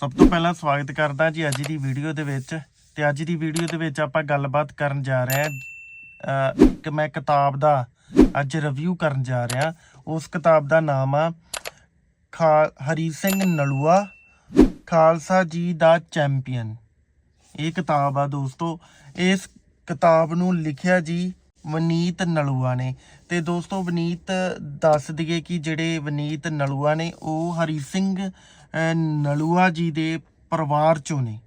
ਸਭ ਤੋਂ ਪਹਿਲਾਂ ਸਵਾਗਤ ਕਰਦਾ ਜੀ ਅੱਜ ਦੀ ਵੀਡੀਓ ਦੇ ਵਿੱਚ ਤੇ ਅੱਜ ਦੀ ਵੀਡੀਓ ਦੇ ਵਿੱਚ ਆਪਾਂ ਗੱਲਬਾਤ ਕਰਨ ਜਾ ਰਹੇ ਹਾਂ ਕਿ ਮੈਂ ਕਿਤਾਬ ਦਾ ਅੱਜ ਰਿਵਿਊ ਕਰਨ ਜਾ ਰਿਹਾ। ਉਸ ਕਿਤਾਬ ਦਾ ਨਾਮ ਆ, ਖਾ, ਹਰੀ ਸਿੰਘ ਨਲੂਆ, ਖਾਲਸਾ ਜੀ ਦਾ ਚੈਂਪੀਅਨ। ਇਹ ਕਿਤਾਬ ਆ ਦੋਸਤੋ, ਇਸ ਕਿਤਾਬ ਨੂੰ ਲਿਖਿਆ ਜੀ ਵਨੀਤ ਨਲੂਆ ਨੇ। ਤੇ ਦੋਸਤੋ, ਵਨੀਤ ਦੱਸ ਦਈਏ ਕਿ ਜਿਹੜੇ ਵਨੀਤ ਨਲੂਆ ਨੇ, ਉਹ ਹਰੀ ਸਿੰਘ ਨਲੂਆ ਜੀ ਦੇ ਪਰਿਵਾਰ ਚੋਂ ਨੇ।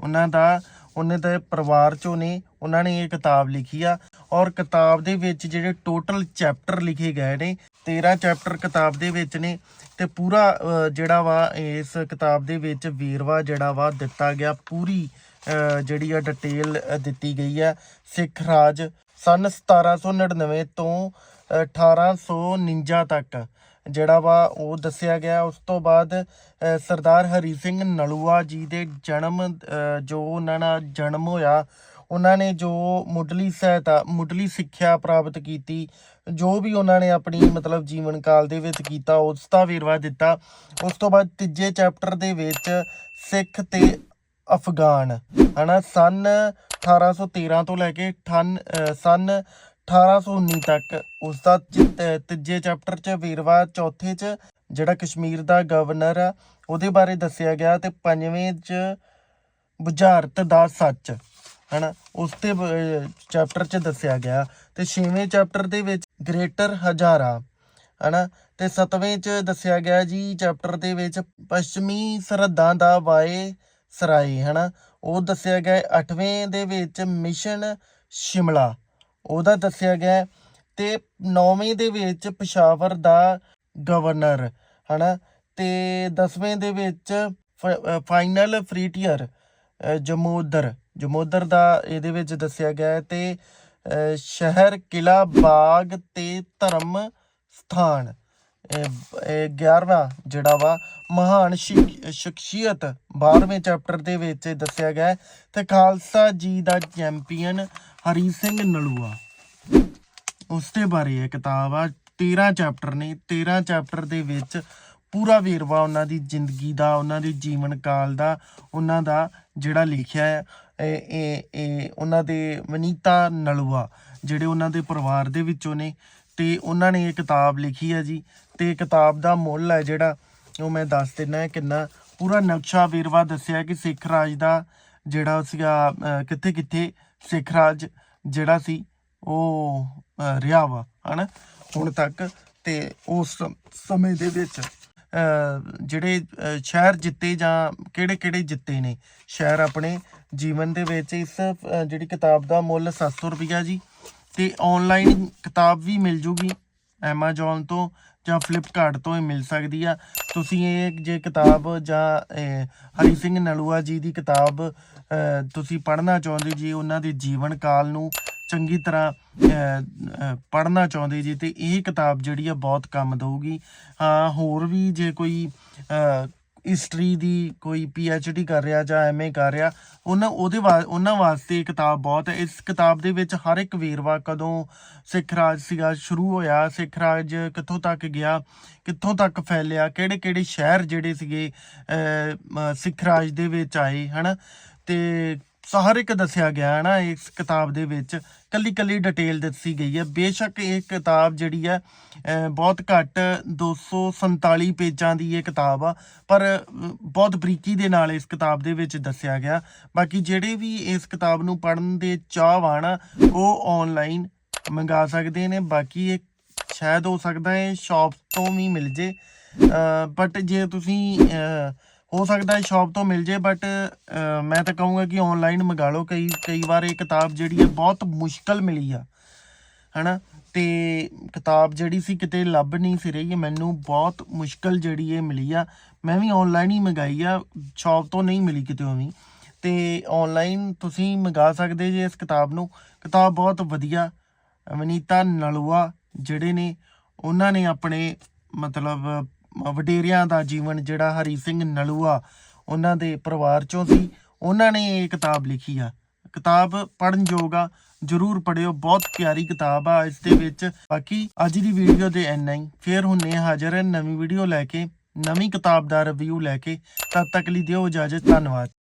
ਉਹਨਾਂ ਦਾ, ਉਹਨਾਂ ਦੇ ਪਰਿਵਾਰ ਚੋਂ ਨੇ। ਉਹਨਾਂ ਨੇ ਇਹ ਕਿਤਾਬ ਲਿਖੀ ਆ। ਔਰ ਕਿਤਾਬ ਦੇ ਵਿੱਚ ਜਿਹੜੇ ਟੋਟਲ ਚੈਪਟਰ ਲਿਖੇ ਗਏ ਨੇ 13 ਚੈਪਟਰ ਕਿਤਾਬ ਦੇ ਵਿੱਚ ਨੇ ਤੇ ਪੂਰਾ ਜਿਹੜਾ ਵਾ ਇਸ ਕਿਤਾਬ ਦੇ ਵਿੱਚ ਵੇਰਵਾ ਜਿਹੜਾ ਵਾ ਦਿੱਤਾ ਗਿਆ ਪੂਰੀ ਜਿਹੜੀ ਆ ਡਿਟੇਲ ਦਿੱਤੀ ਗਈ ਆ। ਸਿੱਖ ਰਾਜ ਸਨ 1799 ਤੋਂ ਅਹ, 1849 ਤੱਕ ਜਿਹੜਾ ਵਾ ਉਹ ਦੱਸਿਆ ਗਿਆ। ਉਸ ਤੋਂ ਬਾਅਦ ਸਰਦਾਰ ਹਰੀ ਸਿੰਘ ਨਲੂਆ ਜੀ ਦੇ ਜਨਮ ਜੋ ਉਹਨਾਂ ਦਾ ਜਨਮ ਹੋਇਆ ਉਹਨਾਂ ਨੇ ਜੋ ਮੁੱਢਲੀ ਸਹਾਇਤਾ ਮੁੱਢਲੀ ਸਿੱਖਿਆ ਪ੍ਰਾਪਤ ਕੀਤੀ ਜੋ ਵੀ ਉਹਨਾਂ ਨੇ ਆਪਣੀ ਮਤਲਬ ਜੀਵਨ ਕਾਲ ਦੇ ਵਿੱਚ ਕੀਤਾ ਉਸ ਦਾ ਵੇਰਵਾ ਦਿੱਤਾ। ਉਸ ਤੋਂ ਬਾਅਦ ਤੀਜੇ ਚੈਪਟਰ ਦੇ ਵਿੱਚ ਸਿੱਖ ਤੇ ਅਫਗਾਨ ਹਨਾ? ਸਨ 1813 ਤੋਂ ਲੈ ਕੇ 98 ਅਹ, ਸਨ 1819 ਤੱਕ ਉਸ ਦਾ ਤੀਜੇ ਚੈਪਟਰ 'ਚ ਵੇਰਵਾ ਚੌਥੇ 'ਚ ਜਿਹੜਾ ਕਸ਼ਮੀਰ ਦਾ ਗਵਰਨਰ ਆ ਉਹਦੇ ਬਾਰੇ ਦੱਸਿਆ ਗਿਆ ਤੇ ਪੰਜਵੇਂ 'ਚ ਬੁਝਾਰਤ ਦਾ ਸੱਚ। ਹਨਾ ਉਸ ਤੇ ਚੈਪਟਰ 'ਚ ਦੱਸਿਆ ਗਿਆ ਤੇ ਛੇਵੇਂ ਚੈਪਟਰ ਦੇ ਵਿੱਚ ਗ੍ਰੇਟਰ ਹਜ਼ਾਰਾ ਹਨਾ ਤੇ ਸਤਵੇਂ 'ਚ ਦੱਸਿਆ ਗਿਆ ਜੀ ਚੈਪਟਰ ਦੇ ਵਿੱਚ ਪੱਛਮੀ ਸਰਹੱਦਾਂ ਦਾ ਵਾਏ ਸਰਾਏ, ਹਨਾ ਉਹ ਦੱਸਿਆ ਗਿਆ ਹੈ। ਅੱਠਵੇਂ ਦੇ ਵਿੱਚ ਮਿਸ਼ਨ ਸ਼ਿਮਲਾ, ਉਹਦਾ ਦੱਸਿਆ ਗਿਆ ਹੈ। ਤੇ ਨੌਵੇਂ ਦੇ ਵਿੱਚ ਪਸ਼ਾਵਰ ਦਾ ਗਵਰਨਰ ਹਨਾ ਤੇ 10ਵੇਂ ਦੇ ਵਿੱਚ ਫਾਈਨਲ ਫਰੀਟੀਅਰ ਜਮੋਦਰ ਜਮੋਦਰ ਦਾ ਇਹਦੇ ਵਿੱਚ ਦੱਸਿਆ ਗਿਆ ਹੈ ਤੇ ਸ਼ਹਿਰ, ਕਿਲਾ, ਬਾਗ ਤੇ ਧਰਮ ਸਥਾਨ, ਇਹ- 11ਵਾਂ ਜਿਹੜਾ ਵਾ, ਮਹਾਨ ਸ਼ਿਕ- ਸ਼ਖਸੀਅਤ 12ਵੇਂ ਚੈਪਟਰ ਦੇ ਵਿੱਚ ਦੱਸਿਆ ਗਿਆ ਹੈ ਤੇ ਖਾਲਸਾ ਜੀ ਦਾ ਚੈਂਪੀਅਨ ਹਰੀ ਸਿੰਘ ਨਲੂਆ। ਉਸ ਦੇ ਬਾਰੇ ਇਹ ਕਿਤਾਬ ਆ 13 ਚੈਪਟਰ ਨੇ 13 ਚੈਪਟਰ ਦੇ ਵਿੱਚ ਪੂਰਾ ਵੇਰਵਾ ਉਹਨਾਂ ਦੀ ਜ਼ਿੰਦਗੀ ਦਾ, ਉਹਨਾਂ ਦੇ ਜੀਵਨ ਕਾਲ ਦਾ, ਉਹਨਾਂ ਦਾ ਜਿਹੜਾ ਲਿਖਿਆ ਹੈ, ਇਹ ਇਹ ਉਹਨਾਂ ਦੇ ਵਨੀਤਾ ਨਲੂਆ, ਜਿਹੜੇ ਉਹਨਾਂ ਦੇ ਪਰਿਵਾਰ ਦੇ ਵਿੱਚੋਂ ਨੇ। ਤੇ ਉਹਨਾਂ ਨੇ ਇਹ ਕਿਤਾਬ ਲਿਖੀ ਹੈ ਜੀ। ਤੇ ਕਿਤਾਬ ਦਾ ਮੁੱਲ ਹੈ ਜਿਹੜਾ, ਉਹ ਮੈਂ ਦੱਸ ਦਿੰਦਾ ਹੈ ਕਿੰਨਾ। ਪੂਰਾ ਨਕਸ਼ਾ ਵੇਰਵਾ ਦੱਸਿਆ ਕਿ ਸਿੱਖ ਰਾਜ ਦਾ ਜਿਹੜਾ ਸੀਗਾ ਕਿੱਥੇ ਕਿੱਥੇ ਸਿੱਖ ਰਾਜ ਜਿਹੜਾ ਸੀ, ਉਹ ਰਿਹਾ ਵਾ, ਹਨਾ? ਹੁਣ ਤੱਕ ਤੇ ਉਸ ਸਮੇਂ ਦੇ ਵਿੱਚ ਜਿਹੜੇ ਸ਼ਹਿਰ ਜਿੱਤੇ ਜਾਂ ਕਿਹੜੇ ਕਿਹੜੇ ਜਿੱਤੇ ਨੇ? ਸ਼ਹਿਰ ਆਪਣੇ ਜੀਵਨ ਦੇ ਵਿੱਚ ਇਸ ਜਿਹੜੀ ਕਿਤਾਬ ਦਾ ਮੁੱਲ 700 ਰੁਪਈਆ ਜੀ ਤੇ ਆਨਲਾਈਨ ਕਿਤਾਬ ਵੀ ਮਿਲ ਜੂਗੀ। Amazon ਤੋਂ ਜਾਂ Flipkart ਤੋਂ ਹੀ ਮਿਲ ਸਕਦੀ ਆ। ਤੁਸੀਂ ਇਹ ਜੇ ਕਿਤਾਬ ਜਾਂ ਹਰੀ ਸਿੰਘ ਨਲੂਆ ਜੀ ਦੀ ਕਿਤਾਬ ਤੁਸੀਂ ਪੜ੍ਹਨਾ ਚਾਹੁੰਦੇ ਜੀ, ਉਹਨਾਂ ਦੇ ਜੀਵਨ ਕਾਲ ਨੂੰ ਚੰਗੀ ਤਰ੍ਹਾਂ ਪੜ੍ਹਨਾ ਚਾਹੁੰਦੇ ਜੀ ਤੇ ਇਹ ਕਿਤਾਬ ਜਿਹੜੀ ਆ ਬਹੁਤ ਕੰਮ ਦਊਗੀ। ਹਾਂ, ਹੋਰ ਵੀ ਜੇ ਕੋਈ ਹਿਸਟਰੀ ਦੀ ਕੋਈ ਡੀ ਕਰ ਰਿਹਾ ਜਾਂ ਐਮਏ ਕਰ ਰਿਹਾ, ਉਹਨਾਂ, ਉਹਦੇ ਵਾ, ਉਹਨਾਂ ਵਾਸਤੇ ਇਹ ਕਿਤਾਬ ਬਹੁਤ ਹੈ। ਇਸ ਕਿਤਾਬ ਦੇ ਵਿੱਚ ਹਰ ਇੱਕ ਵੇਰਵਾ ਕਦੋਂ ਸਿੱਖ ਰਾਜ ਸੀਗਾ, ਸ਼ੁਰੂ ਹੋਇਆ, ਸਿੱਖ ਰਾਜ ਕਿੱਥੋਂ ਤੱਕ ਗਿਆ, ਕਿੱਥੋਂ ਤੱਕ ਫੈਲਿਆ ਕਿਹੜੇ ਕਿਹੜੇ ਸ਼ਹਿਰ ਜਿਹੜੇ ਸੀਗੇ ਸਿੱਖ ਰਾਜ ਦੇ ਵਿੱਚ ਆਏ, ਹਨਾ? ਤੇ ਹਰ ਇੱਕ ਦੱਸਿਆ ਗਿਆ ਹੈ ਨਾ, ਇਸ ਕਿਤਾਬ ਦੇ ਵਿੱਚ ਕੱਲੀ ਕੱਲੀ ਡਿਟੇਲ ਦੱਸੀ ਗਈ ਹੈ। ਬੇਸ਼ੱਕ ਇਹ ਕਿਤਾਬ ਜਿਹੜੀ ਹੈ ਬਹੁਤ ਘੱਟ 247 ਪੇਜਾਂ ਦੀ ਇਹ ਕਿਤਾਬ ਆ, ਪਰ ਬਹੁਤ ਬਰੀਕੀ ਦੇ ਨਾਲ ਇਸ ਕਿਤਾਬ ਦੇ ਵਿੱਚ ਦੱਸਿਆ ਗਿਆ। ਬਾਕੀ ਜਿਹੜੇ ਵੀ ਇਸ ਕਿਤਾਬ ਨੂੰ ਪੜ੍ਹਨ ਦੇ ਚਾਹਵਾਨ ਆ ਉਹ ਆਨਲਾਈਨ ਮੰਗਾ ਸਕਦੇ ਨੇ। ਬਾਕੀ ਇਹ ਸ਼ਾਇਦ ਹੋ ਸਕਦਾ ਹੈ ਸ਼ਾਪ ਤੋਂ ਵੀ ਮਿਲ ਜੇ। ਬਟ ਜੇ ਤੁਸੀਂ ਹੋ ਸਕਦਾ ਹੈ ਸ਼ਾਪ ਤੋਂ ਮਿਲ ਜੇ ਬਟ ਮੈਂ ਤਾਂ ਕਹੂੰਗਾ ਕਿ ਆਨਲਾਈਨ ਮੰਗਾ ਲਓ। ਕਈ ਕਈ ਵਾਰ ਇਹ ਕਿਤਾਬ ਜਿਹੜੀ ਹੈ ਬਹੁਤ ਮੁਸ਼ਕਲ ਮਿਲੀ ਆ, ਹਨਾ? ਤੇ ਕਿਤਾਬ ਜਿਹੜੀ ਸੀ ਕਿਤੇ ਲੱਭ ਨਹੀਂ ਸੀ ਰਹੀ, ਮੈਨੂੰ ਬਹੁਤ ਮੁਸ਼ਕਲ ਜਿਹੜੀ ਇਹ ਮਿਲੀ ਆ। ਮੈਂ ਵੀ ਆਨਲਾਈਨ ਹੀ ਮੰਗਾਈ ਆ ਸ਼ਾਪ ਤੋਂ ਨਹੀਂ ਮਿਲੀ ਕਿਤੇ ਵੀ। ਤੇ ਆਨਲਾਈਨ ਤੁਸੀਂ ਮੰਗਾ ਸਕਦੇ ਜੇ ਇਸ ਕਿਤਾਬ ਨੂੰ। ਕਿਤਾਬ ਬਹੁਤ ਵਧੀਆ, ਅਵਨੀਤਾ ਨਲੂਆ ਜਿਹੜੇ ਨੇ, ਉਹਨਾਂ ਨੇ ਆਪਣੇ ਮਤਲਬ ਵਡੇਰਿਆਂ ਦਾ ਜੀਵਨ ਜਿਹੜਾ ਹਰੀ ਸਿੰਘ ਨਲੂਆ ਉਹਨਾਂ ਦੇ ਪਰਿਵਾਰ ਚੋਂ ਸੀ, ਉਹਨਾਂ ਨੇ ਇਹ ਕਿਤਾਬ ਲਿਖੀ ਆ। ਕਿਤਾਬ ਪੜਨ ਯੋਗ ਆ, ਜਰੂਰ ਪੜਿਓ ਬਹੁਤ ਪਿਆਰੀ ਕਿਤਾਬ ਆ ਇਸ ਦੇ ਵਿੱਚ। ਬਾਕੀ ਅੱਜ ਦੀ ਵੀਡੀਓ ਦੇ ਇੰਨਾ ਹੀ। ਫੇਰ ਹੁੰਨੇ ਆ ਹਾਜ਼ਰ ਨਵੀਂ ਵੀਡੀਓ ਲੈ ਕੇ, ਨਵੀਂ ਕਿਤਾਬ ਦਾ ਰਿਵਿਊ ਲੈ ਕੇ। ਤਦ ਤੱਕ ਲਈ ਦਿਓ ਇਜਾਜ਼ਤ, ਧੰਨਵਾਦ।